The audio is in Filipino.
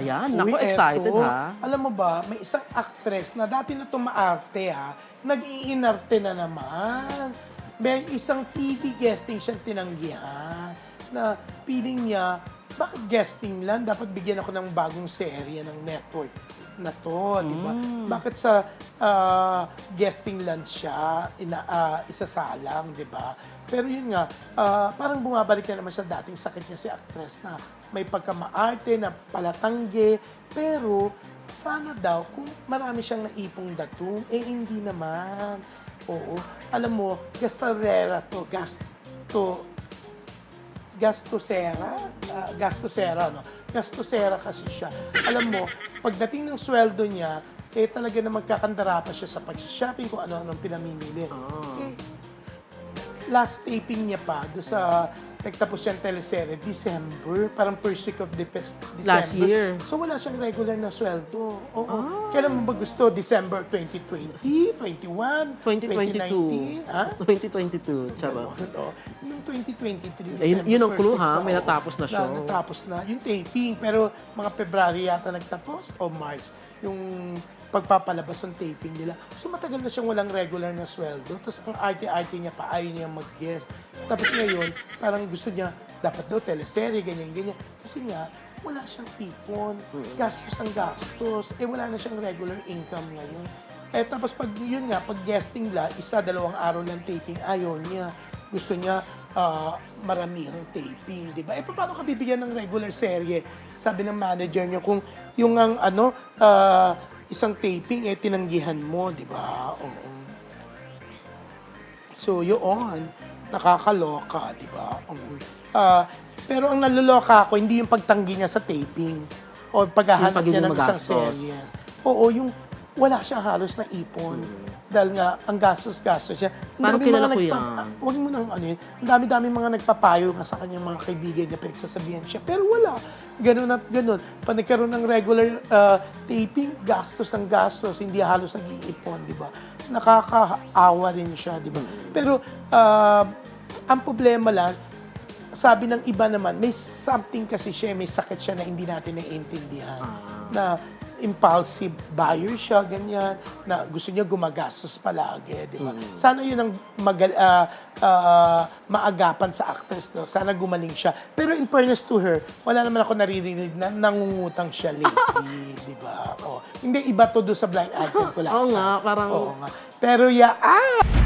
Ayan, naku, Uy, excited eto, ha. Alam mo ba, may isang actress na dati na tumaarte ha, nag-iinarte na naman. May isang TV guesting siyang tinanggihan na feeling niya, bakit guesting lang? Dapat bigyan ako ng bagong serye ng network na to, di ba? Bakit sa ah, guesting lang siya ina, ah, isasalang, di ba? Pero yun nga, ah, parang bumabalik na naman sa dating sakit niya si actress na may pagkamaarte, na palatangge, pero sana daw kung marami siyang naipong datum, eh hindi naman. Oo. Alam mo, gastarera to, gasto, gastosera, ah, gastosera, no? Gastosera kasi siya. Alam mo, pagdating ng sweldo niya, eh talaga na magkakandara pa siya sa pag-shopping kung ano-anong pinamimili. Eh, last taping niya pa do sa nagtapos siyang teleserye, December, parang first week of the fest, December. Last year. So wala siyang regular na sweldo. Oo. Kailan mo ba gusto? December 2020, 21, 2022. 2019? Ha? 2022, Oo. tsaba. Yung 2023, Eh, yun- yun ang clue, ha? May natapos na show. natapos na. Yung taping, pero mga February yata nagtapos o March. Yung pagpapalabas ng taping nila. So matagal na siyang walang regular na sweldo. Tapos ang arte-arte niya pa, ayaw niya mag-guest. Tapos ngayon, parang gusto niya, dapat daw teleserye, ganyan-ganyan. Kasi nga, wala siyang ipon. Gastos ang gastos. Eh, wala na siyang regular income ngayon. Eh, tapos pag yun nga, pag guesting la, isa, dalawang araw lang taping, ayaw niya. Gusto niya ah, maramihang taping, di ba? Eh, paano ka bibigyan ng regular serye? Sabi ng manager niya, kung yung ang ano, ah, isang taping, eh, tinanggihan mo, di ba? Oo. So, yun, nakakaloka, di ba? Um, ah, pero ang naluloka ako, hindi yung pagtanggi niya sa taping o paghahanap Yung pagiging niya ng isang magastos. serye. Oo, yung wala siyang halos na ipon. Dahil nga, ang gastos-gastos siya. Ang Parang dami kilala mga ko nagpa- yan. Ah, Huwag mo nang ano yun. Ang dami-dami mga nagpapayo nga sa kanyang mga kaibigan niya, pinagsasabihan siya. Pero wala. Ganun at ganun. Pag nagkaroon ng regular ah, taping, gastos ng gastos, hindi halos nag-iipon, di ba? Nakakaawa rin siya, di ba? Pero, ah, ang problema lang, sabi ng iba naman, may something kasi siya, may sakit siya na hindi natin naiintindihan. Na impulsive buyer siya, ganyan, na gusto niya gumagastos palagi, di ba? Sana yun ang magal, ah, ah, maagapan sa actress, no? Sana gumaling siya. Pero in fairness to her, wala naman ako naririnig na nangungutang siya lately, di ba? Oh, hindi, iba to do sa blind item ko last Oo time. nga, parang- Oo nga. Pero ya, ah!